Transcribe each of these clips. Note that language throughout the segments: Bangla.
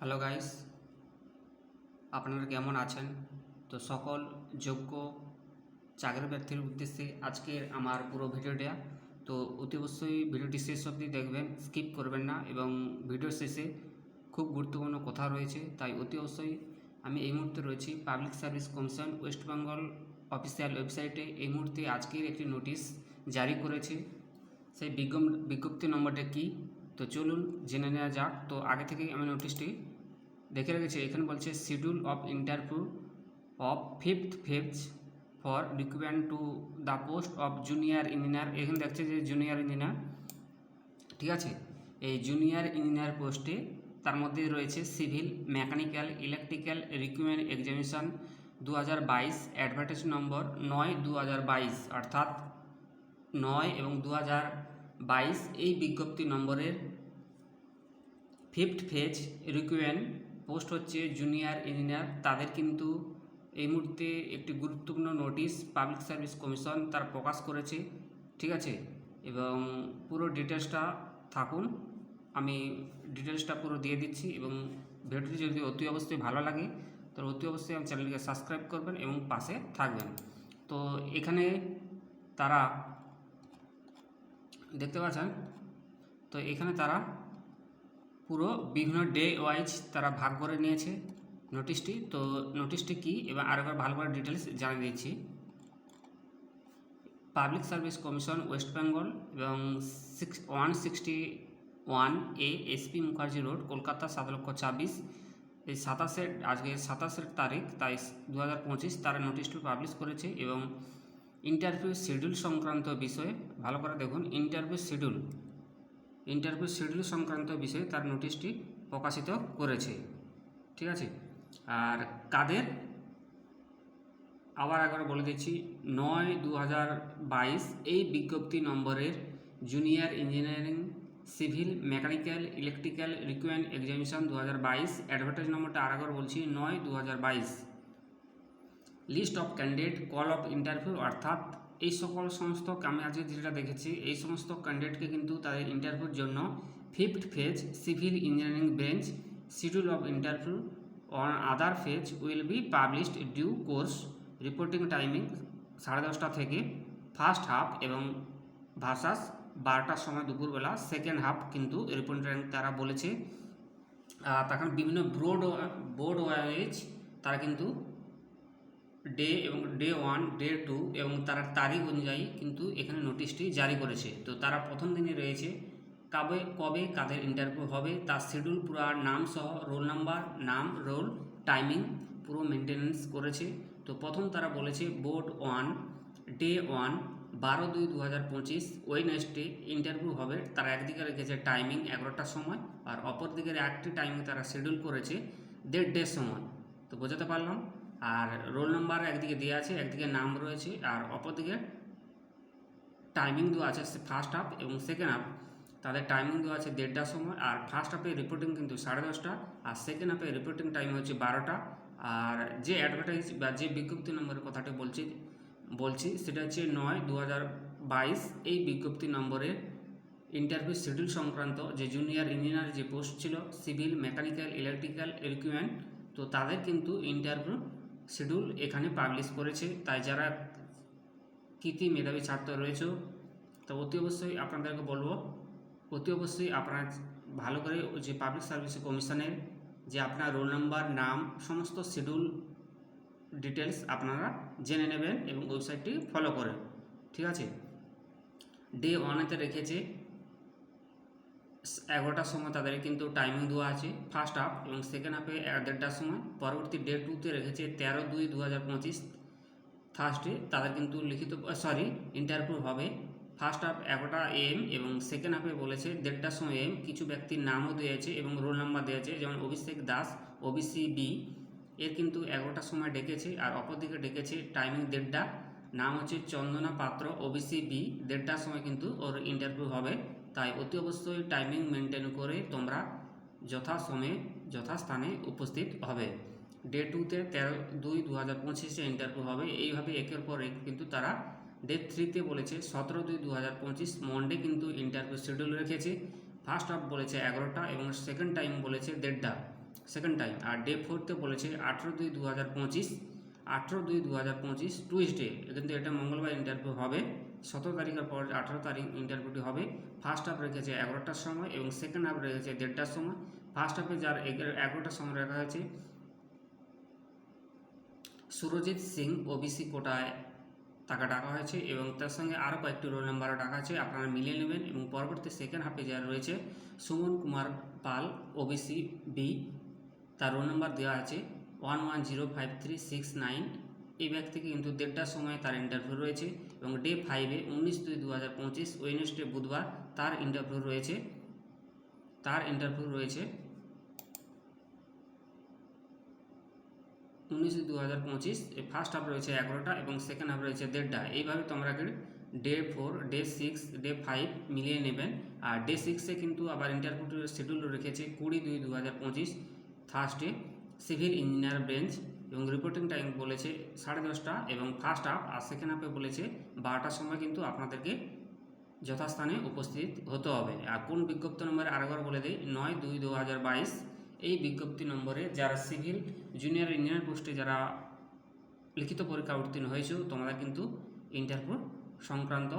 হ্যালো গাইস আপনারা কেমন আছেন? তো সকল যোগ্য চাকরি প্রার্থীর উদ্দেশ্যে আজকের আমার পুরো ভিডিওটা। তো অতি অবশ্যই ভিডিওটি শেষ অবধি দেখবেন স্কিপ করবেন না এবং ভিডিও শেষে খুব গুরুত্বপূর্ণ কথা রয়েছে। তাই অতি অবশ্যই আমি এই মুহূর্তে রয়েছি public service commission West Bengal official ওয়েবসাইটে এই মুহূর্তে আজকের একটি নোটিশ জারি করেছে। সেই বিজ্ঞপ্তি নম্বরটা কি? তো চলুন জেনে নেওয়া যাক। তো আগে থেকেই আমি নোটিশটি দেখে রেখেছি, এখানে বলছে schedule of interview of fifth phase for recruitment to the post of junior engineer এখানে দেখছে যে জুনিয়র ইঞ্জিনিয়ার ঠিক আছে? এই জুনিয়র ইঞ্জিনিয়ার পোস্টে তার মধ্যে রয়েছে civil mechanical electrical recruitment examination দু হাজার বাইশ অ্যাডভার্টাইজ নম্বর নয় দু হাজার বাইশ, অর্থাৎ নয় এবং দু হাজার বাইশ এই বিজ্ঞপ্তি নম্বরের ফিফথ ফেজ রিকুয়েন পোস্ট হচ্ছে জুনিয়র ইঞ্জিনিয়ার তাদের কিন্তু এই মুহূর্তে একটি গুরুত্বপূর্ণ নোটিশ পাবলিক সার্ভিস কমিশন তার প্রকাশ করেছে, ঠিক আছে? এবং পুরো ডিটেলসটা থাকুন, আমি ডিটেলসটা পুরো দিয়ে দিচ্ছি এবং ভিডিওটি যদি অতি অবশ্যই ভালো লাগে তো অতি অবশ্যই আমার চ্যানেলকে সাবস্ক্রাইব করবেন এবং পাশে থাকবেন। তো এখানে তারা দেখতে পাচ্ছেন? তো এখানে তারা পুরো বিভিন্ন ডে ওয়াইজ তারা ভাগ করে নিয়েছে নোটিশটি। তো নোটিশটি কি? এবার আরেকবার ভালো করে ডিটেলস জানিয়ে দিচ্ছি। Public service commission, West Bengal এবং six, one sixty one A SP Mukherjee road, Kolkata, সাত লক্ষ ছাব্বিশ। এই সাতাশের আজকে সাতাশের তারিখ, তাই দু হাজার পঁচিশ তারা নোটিশটি পাবলিশ করেছে এবং ইন্টারভিউ শিডিউল সংক্রান্ত বিষয়ে, ভালো করে দেখুন ইন্টারভিউ শিডিউল ইন্টারভিউ শিডিউল সংক্রান্ত বিষয়ে তার নোটিশটি প্রকাশিত করেছে। ঠিক আছে? আর কাদের? আবার একবার বলে দিচ্ছি, নয় দু এই বিজ্ঞপ্তি নম্বরের junior engineering civil mechanical electrical রিকুয়েন্ট examination দু হাজার বাইশ অ্যাডভার্টাইজ নম্বরটা আর একবার বলছি, নয় দু হাজার বাইশ। List of candidate call of interview অর্থাৎ এই সকল সমস্ত আমি আজকে যেটা দেখেছি, এই সমস্ত ক্যান্ডিডেটকে কিন্তু তাদের ইন্টারভিউর জন্য fifth phase civil engineering branch schedule of interview on other phase will be published due course reporting timing সাড়ে দশটা থেকে ফার্স্ট হাফ এবং ভার্সাস বারোটার সময় দুপুরবেলা সেকেন্ড হাফ কিন্তু রিপোর্টিং তারা বলেছে। তখন বিভিন্ন ব্রোড বোর্ড ওয়াইজ তারা কিন্তু ডে এবং ডে ওয়ান ডে টু এবং তার তারিখ অনুযায়ী কিন্তু এখানে নোটিশটি জারি করেছে। তো তারা প্রথম দিনে রয়েছে। কবে কবে কাদের ইন্টারভিউ হবে, তার শিডিউল পুরো নাম সহ রোল নাম্বার নাম রোল টাইমিং পুরো মেনটেনেন্স করেছে। তো প্রথম তারা বলেছে বোর্ড ওয়ান ডে ওয়ান বারো দুই দু হাজার পঁচিশ ওয়েনএসডে ইন্টারভিউ হবে। তারা একদিকে রেখেছে টাইমিং এগারোটার সময় আর অপর দিকের একটি টাইমিং তারা শিডিউল করেছে দেড় ডের সময়। তো বোঝাতে পারলাম? আর রোল নাম্বার একদিকে দেওয়া আছে, একদিকে নাম রয়েছে, আর অপরদিকে টাইমিং দেওয়া আছে ফার্স্ট হাফ এবং সেকেন্ড হাফ তাদের টাইমিং দেওয়া আছে দেড়টার সময়, আর ফার্স্ট হাফে রিপোর্টিং কিন্তু সাড়ে দশটা, আর সেকেন্ড হাফে রিপোর্টিং টাইম হচ্ছে বারোটা। আর যে অ্যাডভার্টাইজ বা যে বিজ্ঞপ্তি নম্বরের কথাটি বলছি বলছি, সেটা হচ্ছে নয় দু বাইশ। এই বিজ্ঞপ্তি নম্বরে ইন্টারভিউ শিডিউল সংক্রান্ত যে জুনিয়র ইঞ্জিনিয়ার যে পোস্ট ছিল সিভিল মেকানিক্যাল ইলেকট্রিক্যাল রিকুইপমেন্ট তো তাদের কিন্তু ইন্টারভিউ শিডিউল এখানে পাবলিশ করেছে। তাই যারা কৃতি মেধাবী ছাত্র রয়েছে, তো অতি অবশ্যই আপনাদেরকে বলব, অতি অবশ্যই আপনারা ভালো করে যে পাবলিক সার্ভিস কমিশনের যে আপনার রোল নাম্বার নাম, সমস্ত শিডিউল ডিটেলস আপনারা জেনে নেবেন এবং ওয়েবসাইটটি ফলো করেন। ঠিক আছে? ডে ওয়ানেতে রেখেছে। এগারোটার সময় তাদের কিন্তু টাইমিং দেওয়া আছে ফার্স্ট হাফ এবং সেকেন্ড হাফে দেড়টার সময়। পরবর্তী ডে টুতে রেখেছে তেরো দুই দু হাজার পঁচিশ ফার্স্টে তাদের কিন্তু লিখিত সরি ইন্টারভিউ হবে। ফার্স্ট হাফ এগারোটা এম এবং সেকেন্ড হাফে বলেছে দেড়টার সময় এম কিছু ব্যক্তির নামও দিয়েছে এবং রোল নাম্বার দিয়েছে, যেমন অভিষেক দাস ওবিসি বি এর কিন্তু এগারোটার সময় ডেকেছে আর অপরদিকে ডেকেছে টাইমিং দেড়টা। নাম হচ্ছে চন্দনা পাত্র ওবিসি বি দেড়টার সময় কিন্তু ওর ইন্টারভিউ হবে। তাই অতি অবশ্যই টাইমিং মেনটেন করে তোমরা যথাসময়ে যথাস্থানে উপস্থিত হবে। ডে টুতে তেরো দুই দু হাজার পঁচিশে ইন্টারভিউ হবে। এইভাবে একের পর এক কিন্তু তারা ডে থ্রিতে বলেছে, সতেরো দুই দু হাজার পঁচিশ মন্ডে কিন্তু ইন্টারভিউ শিডিউল রেখেছে। ফার্স্ট হাফ বলেছে এগারোটা এবং সেকেন্ড টাইম বলেছে দেড়টা সেকেন্ড টাইম আর ডে ফোরতে বলেছে আঠেরো দুই দু হাজার পঁচিশ আঠেরো দুই দু হাজার পঁচিশ টুইসডে কিন্তু এটা মঙ্গলবার ইন্টারভিউ হবে। সতেরো তারিখের পর আঠেরো তারিখ ইন্টারভিউটি হবে। ফার্স্ট হাফ রেখেছে এগারোটার সময় এবং সেকেন্ড হাফ রেখেছে দেড়টার সময়। ফার্স্ট হাফে যার এগারো- এগারোটার সময় রাখা হয়েছে সুরজিৎ সিং ওবিসি কোটায় তাকে ডাকা হয়েছে এবং তার সঙ্গে আরও কয়েকটি রোল নাম্বারও ডাকা আছে আপনারা মিলিয়ে নেবেন এবং পরবর্তী সেকেন্ড হাফে যারা রয়েছে, সুমন কুমার পাল ওবিসি বি তার রোল নাম্বার দেওয়া আছে। One one zero five three six nine এই ব্যক্তিকে কিন্তু দেড়টার সময় তার ইন্টারভিউ রয়েছে এবং ডে ফাইভে উনিশ দুই দু হাজার পঁচিশ ওয়েনেসডে বুধবার তার ইন্টারভিউ রয়েছে। তার ইন্টারভিউ রয়েছে উনিশ দু হাজার পঁচিশ। ফার্স্ট হাফ রয়েছে এগারোটা এবং সেকেন্ড হাফ রয়েছে দেড়টা। এইভাবে তোমরা day four day six day five মিলিয়ে নেবেন। আর ডে সিক্সে কিন্তু আবার ইন্টারভিউ শিডিউল রেখেছে কুড়ি দুই দু হাজার পঁচিশ থার্সডে সিভিল ইঞ্জিনিয়ার বেঞ্চ এবং রিপোর্টিং টাইম বলেছে সাড়ে দশটা এবং ফার্স্ট হাফ আর সেকেন্ড হাফে বলেছে বারোটার সময় কিন্তু আপনাদেরকে যথাস্থানে উপস্থিত হতে হবে। আর কোন বিজ্ঞপ্তি নম্বরে আরেকবার বলে দিই, নয় দুই দু হাজার বাইশ, এই বিজ্ঞপ্তি নম্বরে যারা সিভিল জুনিয়র ইঞ্জিনিয়ার পোস্টে যারা লিখিত পরীক্ষা উত্তীর্ণ হয়েছে, তোমরা কিন্তু ইন্টারভিউ সংক্রান্ত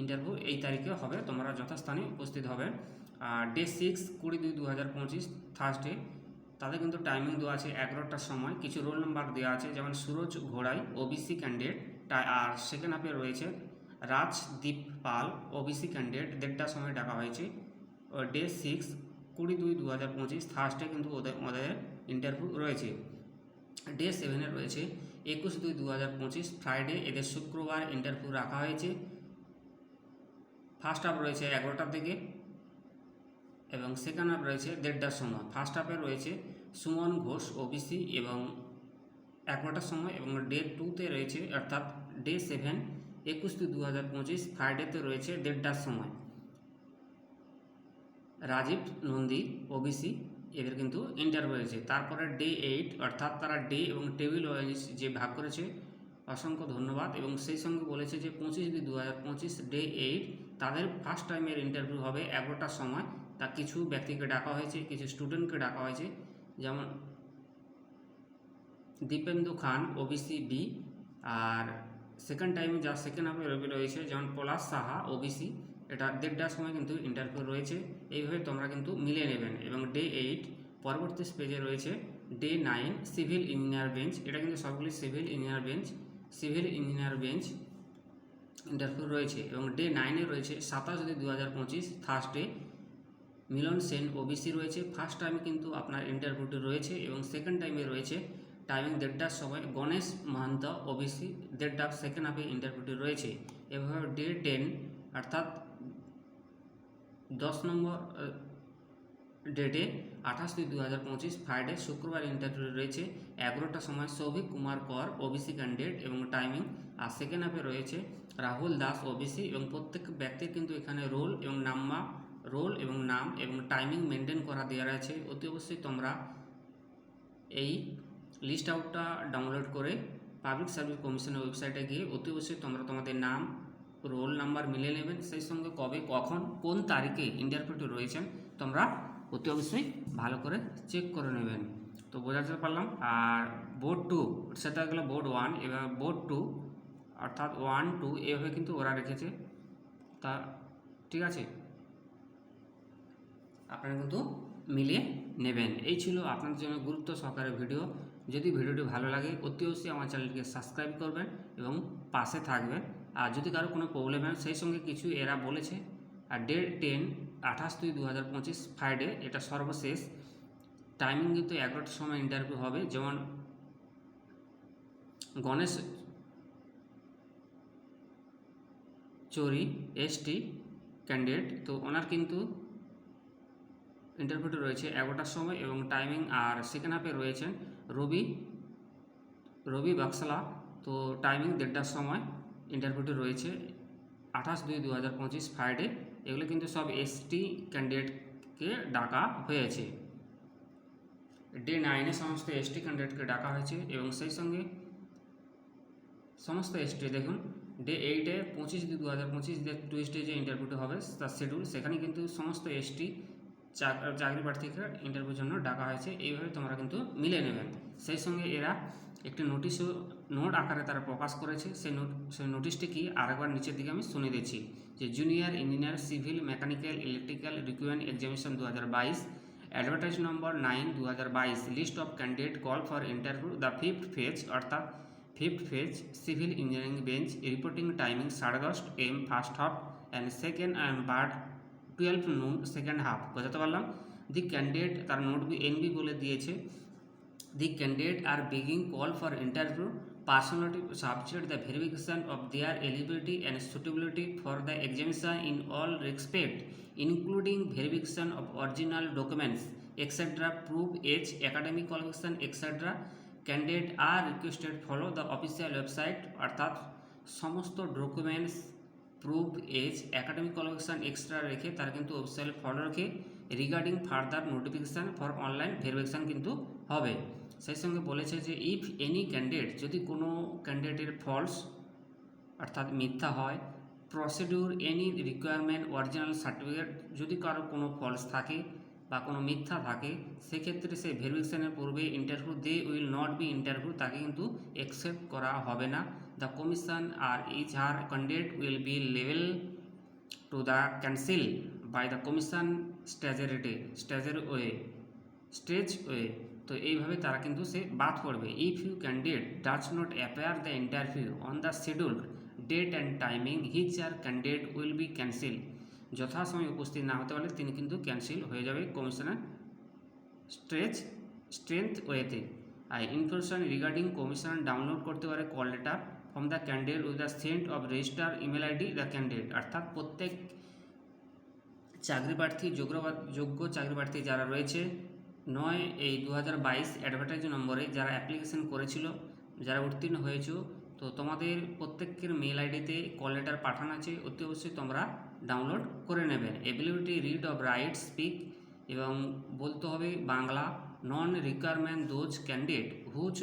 ইন্টারভিউ এই তারিখে হবে, তোমরা যথাস্থানে উপস্থিত হবে। আর ডে সিক্স কুড়ি দুই দু হাজার পঁচিশ থার্সডে তাদের কিন্তু টাইমিং দেওয়া আছে এগারোটার সময়। কিছু রোল নাম্বার দেওয়া আছে, যেমন সুরজ ঘোড়াই ওবিসি ক্যান্ডিডেট আর সেকেন্ড হাফে রয়েছে রাজদীপ পাল ওবিসি ক্যান্ডিডেট দেড়টার সময় ডাকা হয়েছে। ডে সিক্স কুড়ি দুই দু হাজার পঁচিশ থার্সডে কিন্তু ওদের ওদের ইন্টারভিউ রয়েছে। ডে সেভেনে রয়েছে, একুশ দুই দু হাজার পঁচিশ ফ্রাইডে এদের শুক্রবার ইন্টারভিউ রাখা হয়েছে। ফার্স্ট হাফ রয়েছে এগারোটার দিকে। এবং সেকেন্ড হাফ রয়েছে দেড়টার সময়। ফার্স্ট হাফে রয়েছে সুমন ঘোষ ওবিসি এবং এগারোটার সময় এবং ডে টুতে রয়েছে, অর্থাৎ ডে সেভেন একুশ দুই দু হাজার পঁচিশ ফ্রাইডেতে রয়েছে দেড়টার সময়। রাজীব নন্দী ওবিসি এদের কিন্তু ইন্টারভিউ হয়েছে তারপরে ডে এইট অর্থাৎ তারা ডে এবং টেবিল ওয়াইজ যে ভাগ করেছে, অসংখ্য ধন্যবাদ। এবং সেই সঙ্গে বলেছে যে পঁচিশ দুই দু হাজার পঁচিশ ডে এইট তাদের ফার্স্ট টাইমের ইন্টারভিউ হবে এগারোটার সময়। তা কিছু ব্যক্তিকে ডাকা হয়েছে, কিছু স্টুডেন্টকে ডাকা হয়েছে। যেমন দীপেন্দু খান ওবিসি বি আর সেকেন্ড টাইমে যা সেকেন্ড হাফে রবি রয়েছে, যেমন পলাশ সাহা ওবিসি এটা দেড়টার সময় কিন্তু ইন্টারভিউ রয়েছে। এইভাবে তোমরা কিন্তু মিলে নেবেন এবং ডে এইট পরবর্তী পেজে রয়েছে day nine civil engineer branch এটা কিন্তু সবগুলি civil engineer branch civil engineer branch interview রয়েছে। এবং ডে নাইনে রয়েছে, সাতাশ দুই দু হাজার পঁচিশ থার্সডে মিলন সেন ওবিসি রয়েছে। ফার্স্ট টাইমে কিন্তু আপনার ইন্টারভিউটি রয়েছে এবং সেকেন্ড টাইমে রয়েছে। টাইমিং দেড়টার সময় গণেশ মাহান্ত ওবিসি দেড়টা সেকেন্ড হাফে ইন্টারভিউটি রয়েছে। এভাবে ডে টেন অর্থাৎ দশ নম্বর ডেটে আঠাশ দুই দু হাজার পঁচিশ ফ্রাইডে শুক্রবার ইন্টারভিউ রয়েছে। এগারোটার সময় সৌভিক কুমার কর ওবিসি ক্যান্ডিডেট এবং টাইমিং আর সেকেন্ড হাফে রয়েছে রাহুল দাস ওবিসি এবং প্রত্যেক ব্যক্তির কিন্তু এখানে রোল এবং নাম্বার রোল এবং নাম এবং টাইমিং মেনটেন করা দেওয়া আছে অতি অবশ্যই তোমরা এই লিস্ট আউটটা ডাউনলোড করে পাবলিক সার্ভিস কমিশনের ওয়েবসাইটে গিয়ে অতি অবশ্যই তোমরা তোমাদের নাম রোল নাম্বার মিলিয়ে নেবেন সেই সঙ্গে কবে, কখন, কোন তারিখে ইন্টারভিউটি রয়েছেন তোমরা অতি অবশ্যই ভালো করে চেক করে নেবেন। তো বোঝাতে পারলাম, আর বোর্ড টু সেটা গেলো বোর্ড ওয়ান এবার বোর্ড টু অর্থাৎ ওয়ান টু এভাবে কিন্তু ওরা রেখেছে। তা ঠিক আছে? আপনারা কিন্তু মিলিয়ে নেবেন। এই ছিল আপনাদের জন্য গুরুত্ব সহকারে ভিডিও। যদি ভিডিওটি ভালো লাগে, অতি অবশ্যই আমার চ্যানেলকে সাবস্ক্রাইব করবেন এবং পাশে থাকবেন। আর যদি কারও কোনো প্রবলেম হয়, সেই সঙ্গে কিছু এরা বলেছে, আর ডেট টেন আঠাশ দুই দু হাজার পঁচিশ, ফ্রাইডে, এটা সর্বশেষ। টাইমিং কিন্তু এগারোটার সময় ইন্টারভিউ হবে। যেমন গণেশ চৌরি এসটি ক্যান্ডিডেট তো ওনার কিন্তু ইন্টারভিউটি রয়েছে এগারোটার সময় এবং টাইমিং আর সেকেন্ড হাফে রয়েছেন রবি রবি বাক্সালা। তো টাইমিং দেড়টার সময় ইন্টারভিউটি রয়েছে আঠাশ দুই দু হাজার পঁচিশ ফ্রাইডে এগুলো কিন্তু সব এসটি ক্যান্ডিডেটকে ডাকা হয়েছে। ডে নাইনে সমস্ত এসটি ক্যান্ডিডেটকে ডাকা হয়েছে এবং সেই সঙ্গে সমস্ত এসটি দেখুন ডে এইটে পঁচিশ দু হাজার পঁচিশ যে টুইস্টে যে ইন্টারভিউটি হবে, তার শিডিউল সেখানে কিন্তু সমস্ত এসটি চাকরি প্রার্থীকে ইন্টারভিউর জন্য ডাকা হয়েছে। এইভাবে তোমরা কিন্তু মিলে নেবেন সেই সঙ্গে এরা একটি নোটিশও নোট আকারে তারা প্রকাশ করেছে। সেই নোট সেই নোটিশটি কি আরেকবার নিচের দিকে আমি শুনে দিচ্ছি, যে junior engineer civil mechanical electrical রিকুয়েন examination দু হাজার বাইশ অ্যাডভার্টাইজ নম্বর নাইন দু হাজার বাইশ list of candidate call for interview the fifth phase অর্থাৎ fifth phase civil engineering branch reporting timing সাড়ে দশ am first half and second and bird twelve noon second half বোঝাতে পারলাম? দি ক্যান্ডিডেট তার নোট বি এন বি বলে দিয়েছে। The candidate are বিগিং call for interview personality subject the verification of their eligibility and suitability for the examination in all respect including verification of original documents extra proof age academic qualification extra candidate are requested follow the official website অর্থাৎ সমস্ত documents proof age academic qualification extra রেখে তার কিন্তু অফিসিয়াল ফলো রেখে regarding further notification for online verification কিন্তু হবে। সেই সঙ্গে বলেছে যে ইফ এনি ক্যান্ডিডেট যদি কোনো ক্যান্ডিডেটের ফলস অর্থাৎ মিথ্যা হয় procedure any requirement original certificate যদি কারও কোনো ফলস থাকে বা কোনো মিথ্যা থাকে, সেক্ষেত্রে সেই ভেরিফিকেশনের পূর্বে interview they will not be interview তাকে কিন্তু অ্যাকসেপ্ট করা হবে না। Commission are each her candidate will be level to the cancel by the commission স্ট্যাজারিটে স্ট্যাজার ওয়ে স্টেজ ওয়ে তো এইভাবে তারা কিন্তু সে বাদ পড়বে। If you candidate does not appear the interview on the scheduled date and timing which are candidate will be cancel যথাসময়ে উপস্থিত না হতে পারলে তিনি কিন্তু ক্যান্সেল হয়ে যাবে কমিশনের স্ট্রেচ স্ট্রেংথ ওয়েতে আর ইনফরমেশন রিগার্ডিং কমিশন ডাউনলোড করতে পারে call letter from the candidate with the sent of register email ID the candidate অর্থাৎ প্রত্যেক চাকরি প্রার্থী যোগ্য চাকরি প্রার্থী যারা রয়েছে, নয় এই দু হাজার বাইশ অ্যাডভার্টাইজ নম্বরে যারা অ্যাপ্লিকেশন করেছিল, যারা উত্তীর্ণ হয়েছো, তো তোমাদের প্রত্যেকের মেল আইডিতে কল লেটার পাঠানো আছে, অতি অবশ্যই তোমরা ডাউনলোড করে নেবেন ability read of write speak এবং বলতে হবে Bangla non requirement those candidate whose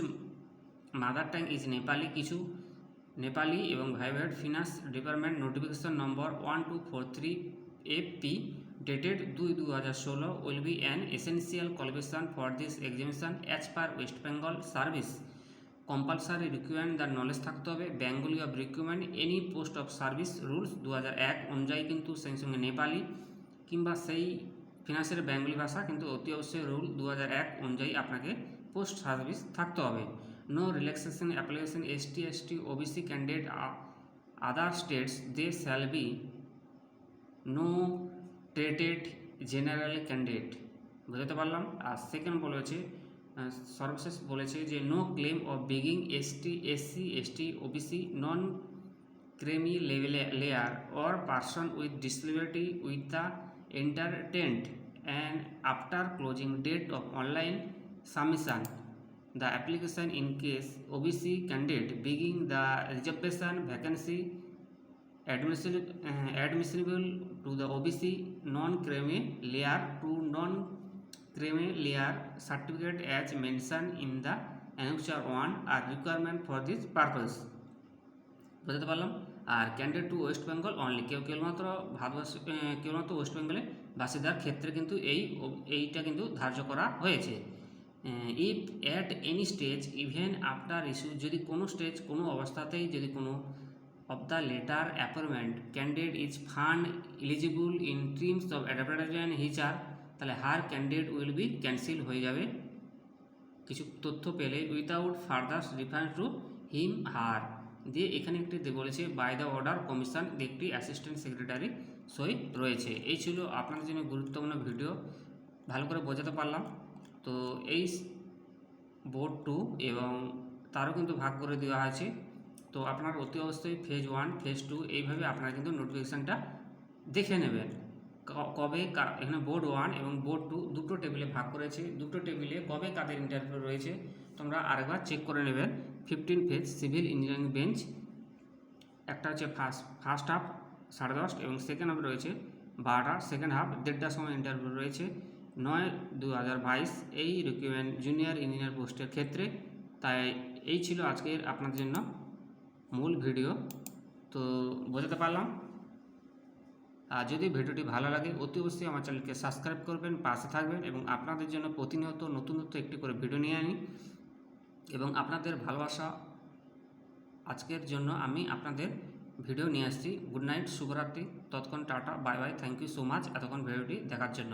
mother tongue is Nepali কিছু নেপালি এবং ভাইভেট finance department notification number one two four three F P dated দুই দু হাজার ষোলো will be an essential qualification for this examination as per West Bengal service. Compulsory requirement তার নলেজ থাকতে হবে। Bengali of requirement, any post of service rules দু হাজার এক অনুযায়ী কিন্তু সেই সঙ্গে নেপালি কিংবা সেই ফিনান্সের বেঙ্গলি ভাষা কিন্তু অতি অবশ্যই রুল দু হাজার এক অনুযায়ী আপনাকে পোস্ট সার্ভিস থাকতে হবে। Relaxation application S T S T OBC candidate other states they shall be no treated general candidate বুঝতে পারলাম? আর সেকেন্ড বলেছে সর্বশেষ বলেছে যে no claim of বিগিং S T SC ST OBC non creamy level layer or person with disability with the entertained and after closing date of online submission. The application in case OBC candidate beginning the reservation vacancy admissible, uh, admissible to the OBC non-creamy layer to non-creamy layer certificate as mentioned in the annexure 1 are requirement for this purpose বুঝতে পারলাম আর candidate to West Bengal only কেউ কেবলমাত্র ভারতবর্ষ কেবলমাত্র ওয়েস্ট বেঙ্গলে বাসিন্দার ক্ষেত্রে কিন্তু এই এইটা কিন্তু ধার্য করা হয়েছে if at any stage even after issue যদি কোনো স্টেজ কোনো অবস্থাতেই যদি কোনো of the letter appointment candidate is found eligible in terms of advertisement হিচার তাহলে her candidate will be cancel হয়ে যাবে। কিছু তথ্য পেলে without further reference to him her দিয়ে এখানে একটি বলেছে বাই দ্য অর্ডার কমিশন একটি অ্যাসিস্ট্যান্ট সেক্রেটারি সই রয়েছে। এই ছিল আপনাদের জন্য গুরুত্বপূর্ণ ভিডিও ভালো করে বোঝাতে পারলাম। তো এই বোর্ড টু এবং তারও কিন্তু ভাগ করে দেওয়া আছে। তো আপনার অতি অবশ্যই ফেজ ওয়ান ফেজ টু এইভাবে আপনারা কিন্তু নোটিফিকেশানটা দেখে নেবেন। কবে এখানে বোর্ড ওয়ান এবং বোর্ড টু দুটো টেবিলে ভাগ করেছে। দুটো টেবিলে কবে কাদের ইন্টারভিউ রয়েছে তোমরা আরেকবার চেক করে নেবেন। Fifteen phase civil engineering bench একটা হচ্ছে ফার্স্ট ফার্স্ট হাফ সাড়ে দশ এবং সেকেন্ড হাফ রয়েছে। বারোটা সেকেন্ড হাফ দেড়টার সময় ইন্টারভিউ রয়েছে। নয় দু হাজার বাইশ এই রিক্রুটমেন্ট জুনিয়র ইঞ্জিনিয়ার পোস্টের ক্ষেত্রে। তাই এই ছিল আজকের আপনাদের জন্য মূল ভিডিও তো বোঝাতে পারলাম। আর যদি ভিডিওটি ভালো লাগে, অতি অবশ্যই আমার চ্যানেলকে সাবস্ক্রাইব করবেন, পাশে থাকবেন এবং আপনাদের জন্য প্রতিনিয়ত নতুন নতুন একটি করে ভিডিও নিয়ে আনি। এবং আপনাদের ভালোবাসা, আজকের জন্য আমি আপনাদের ভিডিও নিয়ে আসছি। গুড নাইট, শুভরাত্রি, ততক্ষণ tata, bye bye thank you so much এতক্ষণ ভিডিওটি দেখার জন্য।